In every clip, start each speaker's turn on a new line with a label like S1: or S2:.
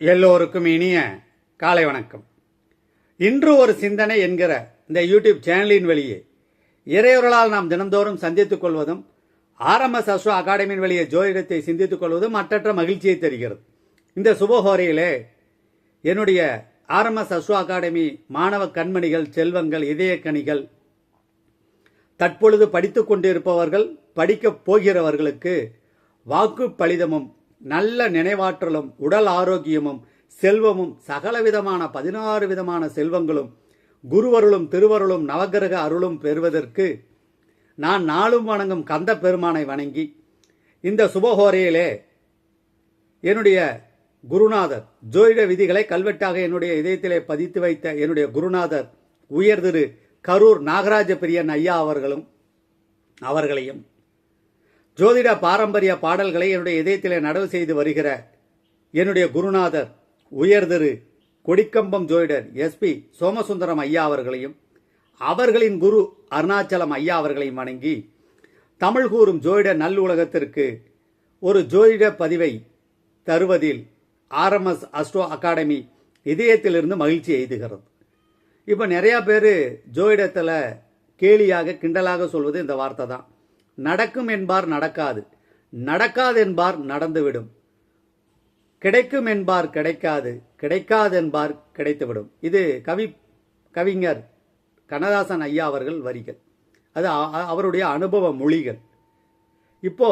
S1: எல்லோருக்கும் இனிய காலை வணக்கம். இன்று ஒரு சிந்தனை என்கிற இந்த யூடியூப் சேனலின் வழியே இறையொருளால் நாம் தினந்தோறும் சந்தித்துக் கொள்வதும் ஆர்எம்எஸ் அஸ்வா அகாடமியின் வழியே ஜோதிடத்தை சிந்தித்துக் கொள்வதும் மற்றற்ற மகிழ்ச்சியை தருகிறது. இந்த சுபஹோரையிலே என்னுடைய ஆர்எம்எஸ் அஸ்வா அகாடமி மாணவ கண்மணிகள் செல்வங்கள் இதயக்கணிகள் தற்பொழுது படித்துக் கொண்டிருப்பவர்கள் படிக்கப் போகிறவர்களுக்கு வாக்கு பலிதமும் நல்ல நினைவாற்றலும் உடல் ஆரோக்கியமும் செல்வமும் சகலவிதமான பதினாறு விதமான செல்வங்களும் குருவருளும் திருவருளும் நவக்கிரக அருளும் பெறுவதற்கு நான் நாளும் வணங்கும் கந்த பெருமானை வணங்கி இந்த சுபஹோரையிலே என்னுடைய குருநாதர் ஜோதிட விதிகளை கல்வெட்டாக என்னுடைய இதயத்திலே பதித்து வைத்த என்னுடைய குருநாதர் உயர் திரு கரூர் நாகராஜ பிரியன் ஐயா அவர்களும் அவர்களையும் ஜோதிட பாரம்பரிய பாடல்களை என்னுடைய இதயத்திலே நடவு செய்து வருகிற என்னுடைய குருநாதர் உயர்திரு கொடிக்கம்பம் ஜோதிடர் எஸ்பி சோமசுந்தரம் ஐயா அவர்களையும் அவர்களின் குரு அருணாச்சலம் ஐயா அவர்களையும் வணங்கி தமிழ் கூறும் ஜோதிட நல்லுலகத்திற்கு ஒரு ஜோதிட பதிவை தருவதில் ஆர்எம்எஸ் அஸ்ட்ரோ அகாடமி இதயத்திலிருந்து மகிழ்ச்சி எய்துகிறது. இப்போ நிறையா பேர் ஜோதிடத்தில் கேலியாக கிண்டலாக சொல்வது இந்த வார்த்தை தான். நடக்கும் என்பார் நடக்காது. நடக்காது என்பார் நடந்துவிடும். கிடைக்கும் என்பார் கிடைக்காது. கிடைக்காது என்பார் கிடைத்துவிடும். இது கவி கவிஞர் கண்ணதாசன் ஐயா அவர்கள் வரிகள். அது அவருடைய அனுபவ மொழிகள். இப்போ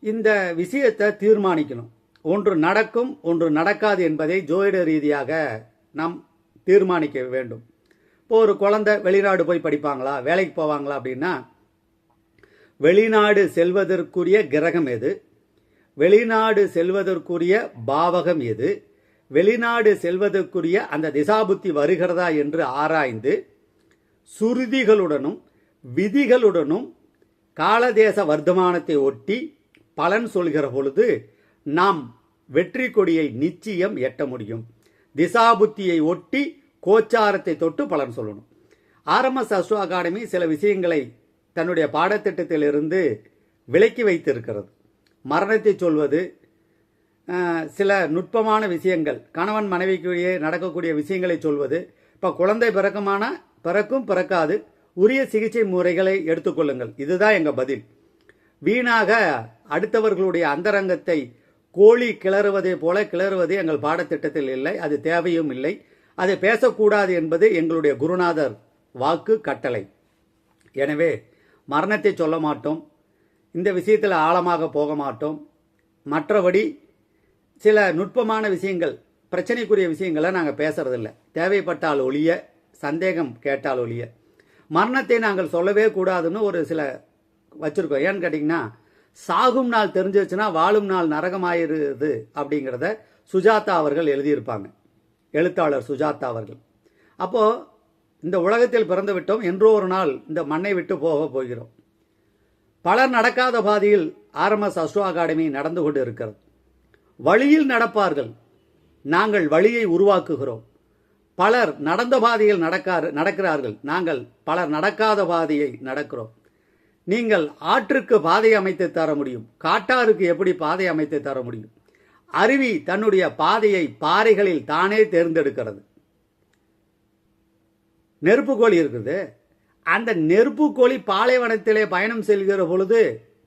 S1: இந்த விஷயத்தை தீர்மானிக்கணும். ஒன்று நடக்கும் ஒன்று நடக்காது என்பதை ஜோதிட ரீதியாக நாம் தீர்மானிக்க வேண்டும். இப்போ ஒரு குழந்தை வெளிநாடு போய் படிப்பாங்களா வேலைக்கு போவாங்களா அப்படின்னா வெளிநாடு செல்வதற்குரிய கிரகம் எது? வெளிநாடு செல்வதற்குரிய பாவகம் எது? வெளிநாடு செல்வதற்குரிய அந்த திசாபுத்தி வருகிறதா என்று ஆராய்ந்து சுருதிகளுடனும் விதிகளுடனும் காலதேச வர்த்தமானத்தை ஒட்டி பலன் சொல்கிற பொழுது நாம் வெற்றி கொடியை நிச்சயம் எட்ட முடியும். திசாபுத்தியை ஒட்டி கோச்சாரத்தை தொட்டு பலன் சொல்லணும். ஆர்எம்எஸ் அஸ்ட்ரோ அகாடமி சில விஷயங்களை தன்னுடைய பாடத்திட்டத்திலிருந்து விலக்கி வைத்திருக்கிறது. மரணத்தை சொல்வது சில நுட்பமான விஷயங்கள் கணவன் மனைவிக்குரிய நடக்கக்கூடிய விஷயங்களை சொல்வது. இப்போ குழந்தை பிறக்கமான? பிறக்கும் பிறக்காது. உரிய சிகிச்சை முறைகளை எடுத்துக்கொள்ளுங்கள் இதுதான் எங்கள் பதில். வீணாக அடுத்தவர்களுடைய அந்தரங்கத்தை கோழி கிளறுவதை போல கிளறுவது எங்கள் பாடத்திட்டத்தில் இல்லை. அது தேவையும் இல்லை. அதை பேசக்கூடாது என்பது எங்களுடைய குருநாதர் வாக்கு கட்டளை. எனவே மரணத்தை சொல்ல மாட்டோம். இந்த விஷயத்தில் ஆழமாக போக மாட்டோம். மற்றபடி சில நுட்பமான விஷயங்கள் பிரச்சனைக்குரிய விஷயங்களை நாங்கள் பேசுறதில்ல. தேவைப்பட்டால் ஒழிய சந்தேகம் கேட்டால் ஒழிய. மரணத்தை நாங்கள் சொல்லவே கூடாதுன்னு ஒரு சில வச்சுருக்கோம். ஏன்னு கேட்டிங்கன்னா சாகும் நாள் தெரிஞ்சிருச்சுன்னா வாழும் நாள் நரகமாயிருது அப்படிங்கிறத சுஜாதா அவர்கள் எழுதியிருப்பாங்க. எழுத்தாளர் சுஜாதா அவர்கள். அப்போது இந்த உலகத்தில் பிறந்து விட்டோம் என்றோ ஒரு நாள் இந்த மண்ணை விட்டு போக போகிறோம். பலர் நடக்காத பாதையில் ஆர்எம்எஸ் அஸ்ட்ரோ அகாடமி நடந்து கொண்டு இருக்கிறது. வழியில் நடப்பார்கள். நாங்கள் வழியை உருவாக்குகிறோம். பலர் நடந்த பாதையில் நடக்கார் நடக்கிறார்கள். நாங்கள் பலர் நடக்காத பாதையை நடக்கிறோம். நீங்கள் ஆற்றுக்கு பாதை அமைத்து தர முடியும். காட்டாருக்கு எப்படி பாதை அமைத்து தர முடியும்? அருவி தன்னுடைய பாதையை பாறைகளில் தானே தேர்ந்தெடுக்கிறது. நெருப்புக்கோழி இருக்குது. அந்த நெருப்புக்கோழி பாலைவனத்திலே பயணம் செல்கிற பொழுது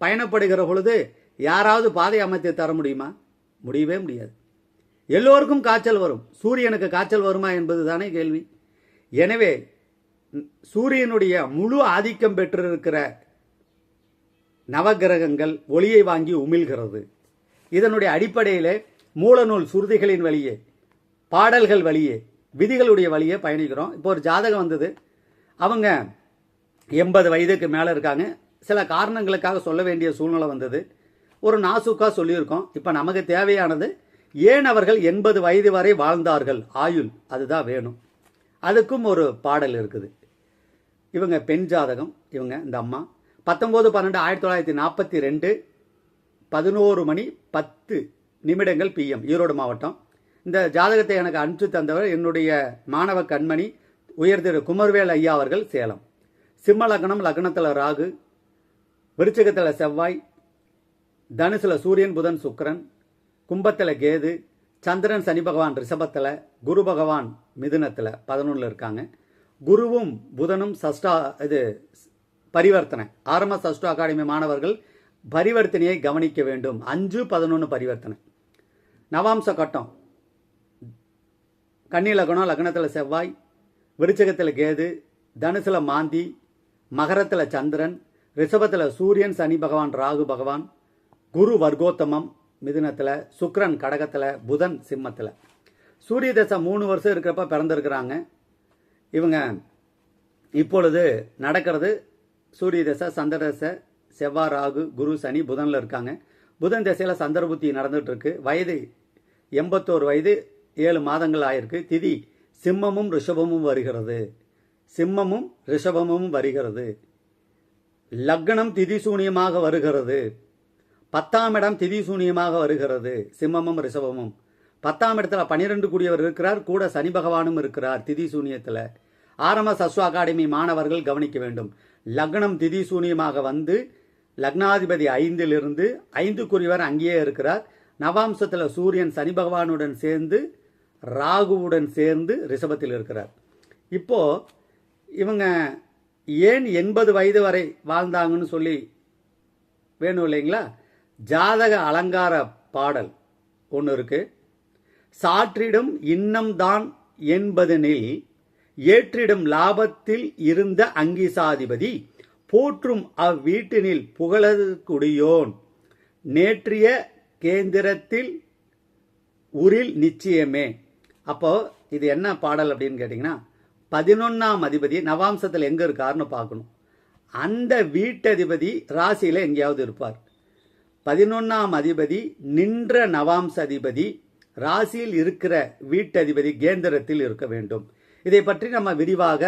S1: பயணப்படுகிற பொழுது யாராவது பாதை அமைத்து தர முடியுமா? முடியவே முடியாது. எல்லோருக்கும் காய்ச்சல் வரும். சூரியனுக்கு காய்ச்சல் வருமா என்பது தானே கேள்வி. எனவே சூரியனுடைய முழு ஆதிக்கம் பெற்றிருக்கிற நவகிரகங்கள் ஒளியை வாங்கி உமிழ்கிறது. இதனுடைய அடிப்படையிலே மூலநூல் சுருதிகளின் வழியே பாடல்கள் வழியே விதிகளுடைய வழியே பயணிக்கிறோம். இப்போ ஒரு ஜாதகம் வந்தது. அவங்க எண்பது வயதுக்கு மேலே இருக்காங்க. சில காரணங்களுக்காக சொல்ல வேண்டிய சூழ்நிலை வந்தது. ஒரு நாசுக்காக சொல்லியிருக்கோம். இப்போ நமக்கு தேவையானது ஏன் அவர்கள் எண்பது வயது வரை வாழ்ந்தார்கள்? ஆயுள் அதுதான் வேணும். அதுக்கும் ஒரு பாடல் இருக்குது. இவங்க பெண் ஜாதகம் இவங்க இந்த அம்மா. பத்தொம்போது பன்னெண்டு ஆயிரத்தி தொள்ளாயிரத்தி நாற்பத்தி ரெண்டு பதினோரு மணி பத்து நிமிடங்கள் பிஎம் ஈரோடு மாவட்டம். இந்த ஜாதகத்தை எனக்கு அனுப்பிச்சு தந்தவர் என்னுடைய மாணவ கண்மணி உயர் திரு குமர்வேல் ஐயா அவர்கள் சேலம். சிம்ம லக்னம் லக்னத்தில் ராகு விருச்சகத்தில் செவ்வாய் தனுசில் சூரியன் புதன் சுக்கரன் கும்பத்தில் கேது சந்திரன் சனி பகவான் ரிஷபத்தில் குரு பகவான் மிதுனத்தில் பதினொன்றில் இருக்காங்க. குருவும் புதனும் சஷ்டா இது பரிவர்த்தனை. ஆரம்ப சஷ்டா அகாடமி மாணவர்கள் பரிவர்த்தனையை கவனிக்க வேண்டும். அஞ்சு பதினொன்று பரிவர்த்தனை. நவாம்ச கட்டம். கன்னி லக்னம் லக்னத்தில் செவ்வாய் விருச்சகத்தில் கேது தனுசில் மாந்தி மகரத்தில் சந்திரன் ரிஷபத்தில் சூரியன் சனி பகவான் ராகு பகவான் குரு வர்க்கோத்தமம் மிதுனத்தில் சுக்ரன் கடகத்தில் புதன் சிம்மத்தில். சூரிய தசை மூணு வருஷம் இருக்கிறப்ப பிறந்திருக்கிறாங்க. இவங்க இப்பொழுது நடக்கிறது சூரிய தசை சந்திர தசை செவ்வாய் ராகு குரு சனி புதனில் இருக்காங்க. புதன் திசையில் சந்திரபுத்தி நடந்துகிட்ருக்கு இருக்கு. வயது எண்பத்தோரு வயது ஏழு மாதங்கள் ஆயிருக்கு. திதி சிம்மமும் ரிஷபமும் வருகிறது. சிம்மமும் ரிஷபமும் வருகிறது. லக்னம் திதி சூனியமாக வருகிறது. பத்தாம் இடம் திதி சூனியமாக வருகிறது. சிம்மமும் ரிஷபமும். பத்தாம் இடத்துல பன்னிரெண்டு கூடியவர் இருக்கிறார். கூட சனி பகவானும் இருக்கிறார் திதி சூனியத்தில். ஆரம்ப சஸ்வ அகாடமி மாணவர்கள் கவனிக்க வேண்டும். லக்னம் திதி சூனியமாக வந்து லக்னாதிபதி ஐந்திலிருந்து ஐந்துக்குரியவர் அங்கேயே இருக்கிறார். நவாம்சத்தில் சூரியன் சனி பகவானுடன் சேர்ந்து ராகுவுடன் சேர்ந்து ரிஷபத்தில் இருக்கிறார். இப்போ இவங்க ஏன் எண்பது வயது வரை வாழ்ந்தாங்கன்னு சொல்லி வேணும் இல்லைங்களா? ஜாதக அலங்கார பாடல் ஒன்று இருக்கு. சாற்றிடும் இன்னம்தான் என்பதனில் ஏற்றிடும் லாபத்தில் இருந்த அங்கிசாதிபதி போற்றும் அவ்வீட்டினில் புகழக்குடியோன் நேற்றிய கேந்திரத்தில் உரில் நிச்சயமே. அப்போ இது என்ன பாடல் அப்படின்னு கேட்டிங்கன்னா பதினொன்னாம் அதிபதி நவாம்சத்தில் எங்கே இருக்காருன்னு பார்க்கணும். அந்த வீட்டதிபதி ராசியில் எங்கேயாவது இருப்பார். பதினொன்னாம் அதிபதி நின்ற நவாம்ச அதிபதி ராசியில் இருக்கிற வீட்டதிபதி கேந்திரத்தில் இருக்க வேண்டும். இதை பற்றி நம்ம விரிவாக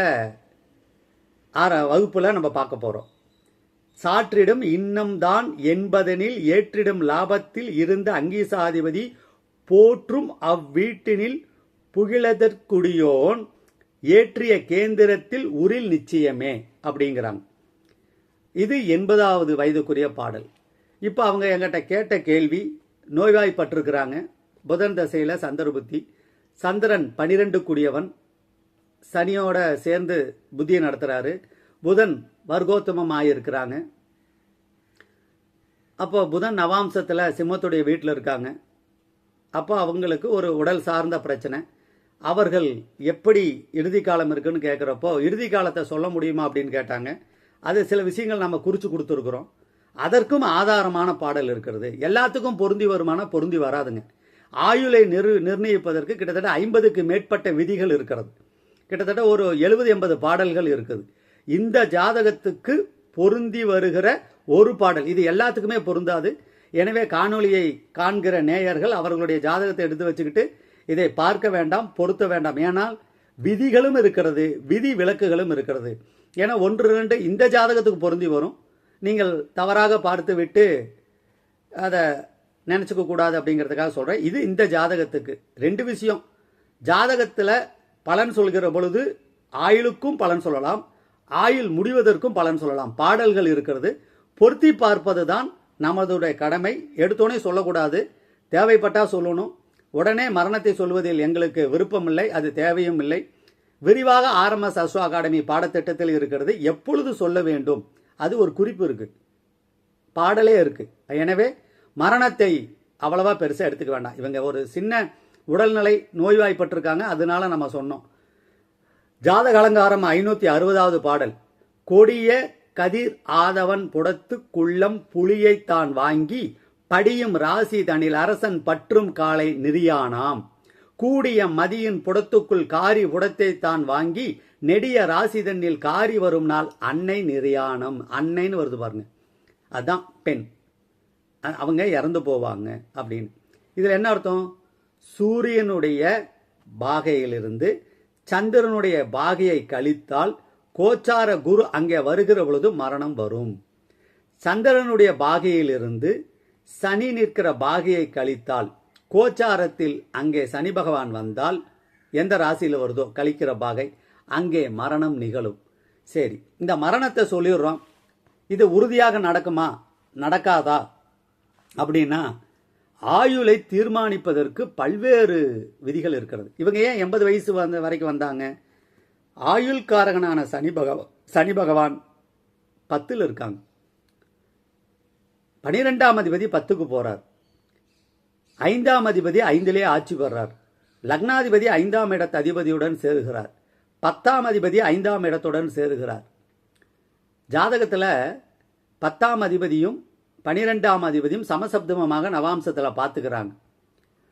S1: ஆற வகுப்பில் நம்ம பார்க்க போகிறோம் சாற்றிடும் இன்னம்தான் என்பதனில் ஏற்றிடும் லாபத்தில் இருந்த அங்கீசாதிபதி போற்றும் அவ்வீட்டினில் புகிழதற்குடியோன் ஏற்றிய கேந்திரத்தில் உரில் நிச்சயமே அப்படிங்கிறாங்க இது எண்பதாவது வயதுக்குரிய பாடல். இப்போ அவங்க எங்கிட்ட கேட்ட கேள்வி நோய்வாய்ப்பட்டிருக்கிறாங்க. புதன் தசையில் சந்திரபுத்தி. சந்திரன் பனிரெண்டு கூடியவன் சனியோட சேர்ந்து புத்தியை நடத்துகிறாரு புதன் வர்கோத்தமம் ஆகியிருக்கிறாங்க அப்போ புதன் நவாம்சத்தில் சிம்மத்துடைய வீட்டில் இருக்காங்க. அப்போ அவங்களுக்கு ஒரு உடல் சார்ந்த பிரச்சனை. அவர்கள் எப்படி இறுதி காலம் இருக்குன்னு கேட்குறப்போ இறுதி காலத்தை சொல்ல முடியுமா அப்படின்னு கேட்டாங்க. அது சில விஷயங்கள் நம்ம குறித்து கொடுத்துருக்குறோம். அதற்கும் ஆதாரமான பாடல் இருக்கிறது. எல்லாத்துக்கும் பொருந்தி வருமான பொருந்தி வராதுங்க. ஆயுளை நிர் நிர்ணயிப்பதற்கு கிட்டத்தட்ட ஐம்பதுக்கு மேற்பட்ட விதிகள் இருக்கிறது. கிட்டத்தட்ட ஒரு எழுபது எண்பது பாடல்கள் இருக்குது. இந்த ஜாதகத்துக்கு பொருந்தி வருகிற ஒரு பாடல் இது எல்லாத்துக்குமே பொருந்தாது. எனவே காணொளியை காண்கிற நேயர்கள் அவர்களுடைய ஜாதகத்தை எடுத்து வச்சுக்கிட்டு இதை பார்க்க வேண்டாம் பொருத்த வேண்டாம். ஏனால் விதிகளும் இருக்கிறது விதி விலக்குகளும் இருக்கிறது. ஏன்னா ஒன்று ரெண்டு இந்த ஜாதகத்துக்கு பொருந்தி வரும். நீங்கள் தவறாக பார்த்து விட்டு அதை நினச்சிக்க கூடாது அப்படிங்கிறதுக்காக சொல்கிறேன் இது இந்த ஜாதகத்துக்கு. ரெண்டு விஷயம். ஜாதகத்தில் பலன் சொல்கிற பொழுது ஆயுளுக்கும் பலன் சொல்லலாம். ஆயுள் முடிவதற்கும் பலன் சொல்லலாம். பாடல்கள் இருக்கிறது. பொருத்தி பார்ப்பது தான் நமதுடைய கடமை. எடுத்தோடனே சொல்லக்கூடாது. தேவைப்பட்டால் சொல்லணும். உடனே மரணத்தை சொல்வதில் எங்களுக்கு விருப்பமில்லை அது தேவையும் இல்லை. விரிவாக ஆர்எம்எஸ் அஸ்வ அகாடமி பாடத்திட்டத்தில் இருக்கிறது. எப்பொழுது சொல்ல வேண்டும்? அது ஒரு குறிப்பு இருக்கு. பாடலே இருக்கு. எனவே மரணத்தை அவ்வளவா பெருசாக எடுத்துக்க வேண்டாம். இவங்க ஒரு சின்ன உடல்நிலை நோய்வாய்ப்பட்டிருக்காங்க அதனால நம்ம சொன்னோம். ஜாதக அலங்காரம் ஐநூற்றி அறுபதாவது பாடல். கொடிய கதிர் ஆதவன் புடத்து குள்ளம் புலியை தான் வாங்கி படியும் ராசி தனில் அரசன் பற்றும் காலை நிறியானாம் கூடிய மதியின் புடத்துக்குள் காரி புடத்தை தான் வாங்கி நெடிய ராசி காரி வரும் நாள் அன்னை நெறியானம் அன்னைன்னு வருது பாருங்க. அதான் பெண். அவங்க இறந்து போவாங்க அப்படின்னு. இதில் என்ன அர்த்தம்? சூரியனுடைய பாகையிலிருந்து சந்திரனுடைய பாகையை கழித்தால் கோச்சார குரு அங்கே வருகிற பொழுது மரணம் வரும். சந்திரனுடைய பாகையிலிருந்து சனி நிற்கிற பாகையை கழித்தால் கோச்சாரத்தில் அங்கே சனி பகவான் வந்தால் எந்த ராசியில் வருதோ கழிக்கிற பாகை அங்கே மரணம் நிகழும். சரி இந்த மரணத்தை சொல்லிடுறோம். இது உறுதியாக நடக்குமா? நடக்காதா? அப்படின்னா ஆயுளை தீர்மானிப்பதற்கு பல்வேறு விதிகள் இருக்கிறது. இவங்க ஏன் எண்பது வயசு வந்த வரைக்கும் வந்தாங்க? ஆயுள்காரகனான சனி பகவான் சனி பகவான் பத்தில் இருக்காங்க. பனிரெண்டாம் அதிபதி பத்துக்கு போறார். ஐந்தாம் அதிபதி ஐந்திலே ஆட்சி பெறார். லக்னாதிபதி ஐந்தாம் இடத்து அதிபதியுடன் சேருகிறார். பத்தாம் அதிபதி ஐந்தாம் இடத்துடன் சேருகிறார். ஜாதகத்தில் பத்தாம் அதிபதியும் பனிரெண்டாம் அதிபதியும் சமசப்தமமாக நவாம்சத்தில் பார்த்துக்கிறாங்க.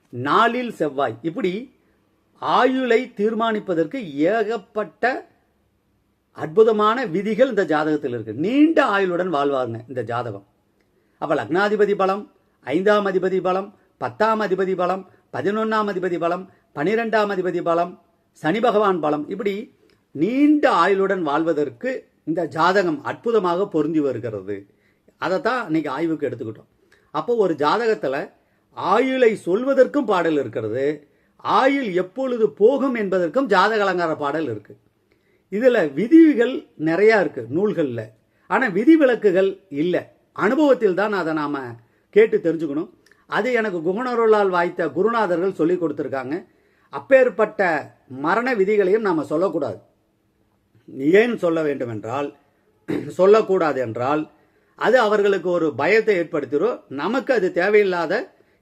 S1: நாளில் செவ்வாய். இப்படி ஆயுளை தீர்மானிப்பதற்கு ஏகப்பட்ட அற்புதமான விதிகள் இந்த ஜாதகத்தில் இருக்கு. நீண்ட ஆயுளுடன் வாழ்வாங்க இந்த ஜாதகம். அப்ப லக்னாதிபதி பலம் ஐந்தாம் அதிபதி பலம் பத்தாம் அதிபதி பலம் பதினொன்றாம் அதிபதி பலம் பனிரெண்டாம் அதிபதி பலம் சனி பகவான் பலம். இப்படி நீண்ட ஆயுளுடன் வாழ்வதற்கு இந்த ஜாதகம் அற்புதமாக பொருந்தி வருகிறது. அதைத்தான் இன்னைக்கு ஆய்வுக்கு எடுத்துக்கிட்டோம். அப்போ ஒரு ஜாதகத்தில் ஆயுளை சொல்வதற்கும் பாடல் இருக்கிறது. ஆயுள் எப்பொழுது போகும் என்பதற்கும் ஜாதக அலங்கார பாடல் இருக்கு. இதில் விதிகள் நிறையா இருக்கு நூல்களில். ஆனால் விதிவிலக்குகள் இல்லை. அனுபவத்தில் தான் அதை நாம் கேட்டு தெரிஞ்சுக்கணும். அது எனக்கு குகனருளால் வாய்த்த குருநாதர்கள் சொல்லி கொடுத்துருக்காங்க. அப்பேற்பட்ட மரண விதிகளையும் நாம் சொல்லக்கூடாது. ஏன் சொல்ல வேண்டும் என்றால் சொல்லக்கூடாது என்றால் அது அவர்களுக்கு ஒரு பயத்தை ஏற்படுத்திடும் நமக்கு அது தேவையில்லாத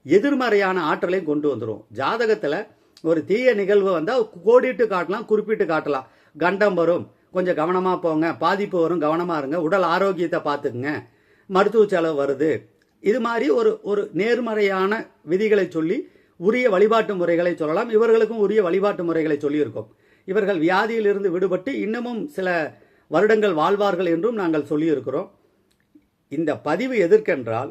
S1: எதிர்மறையான ஆற்றலையும் கொண்டு வந்துடும் ஜாதகத்தில் ஒரு தீய நிகழ்வு வந்தால் கோடிட்டு காட்டலாம் குறிப்பிட்டு காட்டலாம். கண்டம் வரும். கொஞ்சம் கவனமாக போங்க. பாதிப்பு வரும். கவனமாக இருங்க. உடல் ஆரோக்கியத்தை பார்த்துக்குங்க. மருத்துவ செலவு வருது. இது மாதிரி ஒரு ஒரு நேர்மறையான விதிகளை சொல்லி உரிய வழிபாட்டு முறைகளை சொல்லலாம். இவர்களுக்கும் உரிய வழிபாட்டு முறைகளை சொல்லியிருக்கோம். இவர்கள் வியாதியிலிருந்து விடுபட்டு இன்னமும் சில வருடங்கள் வாழ்வார்கள் என்றும் நாங்கள் சொல்லியிருக்கிறோம். இந்த பதிவு எதற்கென்றால்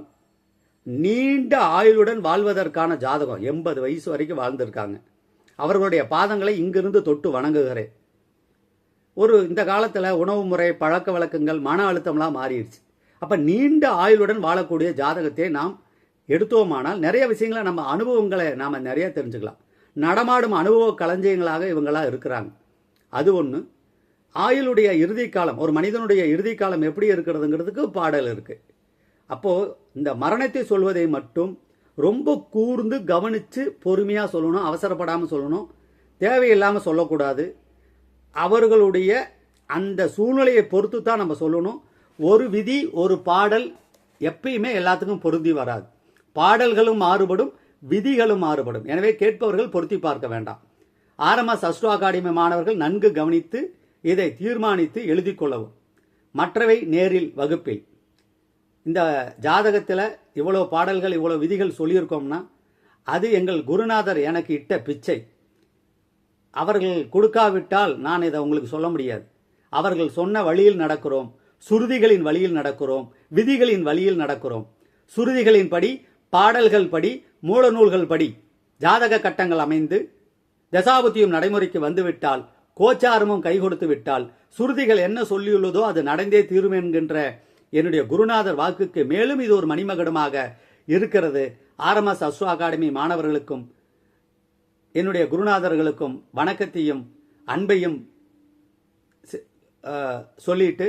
S1: நீண்ட ஆயுளுடன் வாழ்வதற்கான ஜாதகம் எண்பது வயசு வரைக்கும் வாழ்ந்திருக்காங்க. அவர்களுடைய பாதங்களை இங்கிருந்து தொட்டு வணங்குகிறேன். ஒரு இந்த காலத்தில் உணவு முறை பழக்க வழக்கங்கள் மன அழுத்தம்லாம் மாறிடுச்சு. அப்போ நீண்ட ஆயுளுடன் வாழக்கூடிய ஜாதகத்தை நாம் எடுத்தோமானால் நிறைய விஷயங்களை நம்ம அனுபவங்களை நாம் நிறைய தெரிஞ்சுக்கலாம். நடமாடும் அனுபவ களஞ்சியங்களாக இவங்களா இருக்கிறாங்க. அது ஒன்று ஆயுளுடைய இறுதி காலம் ஒரு மனிதனுடைய இறுதி காலம் எப்படி இருக்கிறதுங்கிறதுக்கு பாடல் இருக்கு. அப்போ இந்த மரணத்தை சொல்வதை மட்டும் ரொம்ப கூர்ந்து கவனித்து பொறுமையாக சொல்லணும் அவசரப்படாமல் சொல்லணும். தேவையில்லாமல் சொல்லக்கூடாது. அவர்களுடைய அந்த சூழ்நிலையை பொறுத்து தான் நம்ம சொல்லணும். ஒரு விதி ஒரு பாடல் எப்பயுமே எல்லாத்துக்கும் பொருந்தி வராது. பாடல்களும் மாறுபடும் விதிகளும் மாறுபடும். எனவே கேட்பவர்கள் பொருத்தி பார்க்க வேண்டாம். ஆர்எம்எஸ் அஸ்ட்ரோ அகாடமி மாணவர்கள் நன்கு கவனித்து இதை தீர்மானித்து எழுதி கொள்ளவும். மற்றவை நேரில் வகுப்பில். இந்த ஜாதகத்தில் இவ்வளோ பாடல்கள் இவ்வளோ விதிகள் சொல்லியிருக்கோம்னா அது எங்கள் குருநாதர் எனக்கு இட்ட பிச்சை. அவர்கள் கொடுக்காவிட்டால் நான் இதை உங்களுக்கு சொல்ல முடியாது. அவர்கள் சொன்ன வழியில் நடக்கிறோம். சுருதிகளின் வழியில் நடக்கிறோம் விதிகளின் வழியில் நடக்கிறோம். சுருதிகளின் படி பாடல்கள் படி மூல நூல்கள் படி ஜாதக கட்டங்கள் அமைந்து தசாபுத்தியும் நடைமுறைக்கு வந்துவிட்டால் கோச்சாரமும் கை கொடுத்து விட்டால் சுருதிகள் என்ன சொல்லியுள்ளதோ அது நடந்தே தீரும் என்கின்ற என்னுடைய குருநாதர் வாக்குக்கு மேலும் இது ஒரு மணிமகடமாக இருக்கிறது. ஆர்எம்எஸ் அஸ்வ அகாடமி மாணவர்களுக்கும் என்னுடைய குருநாதர்களுக்கும் வணக்கத்தையும் அன்பையும் சொல்லிட்டு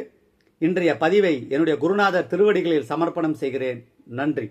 S1: இன்றைய பதிவை என்னுடைய குருநாதர் திருவடிகளில் சமர்ப்பணம் செய்கிறேன். நன்றி.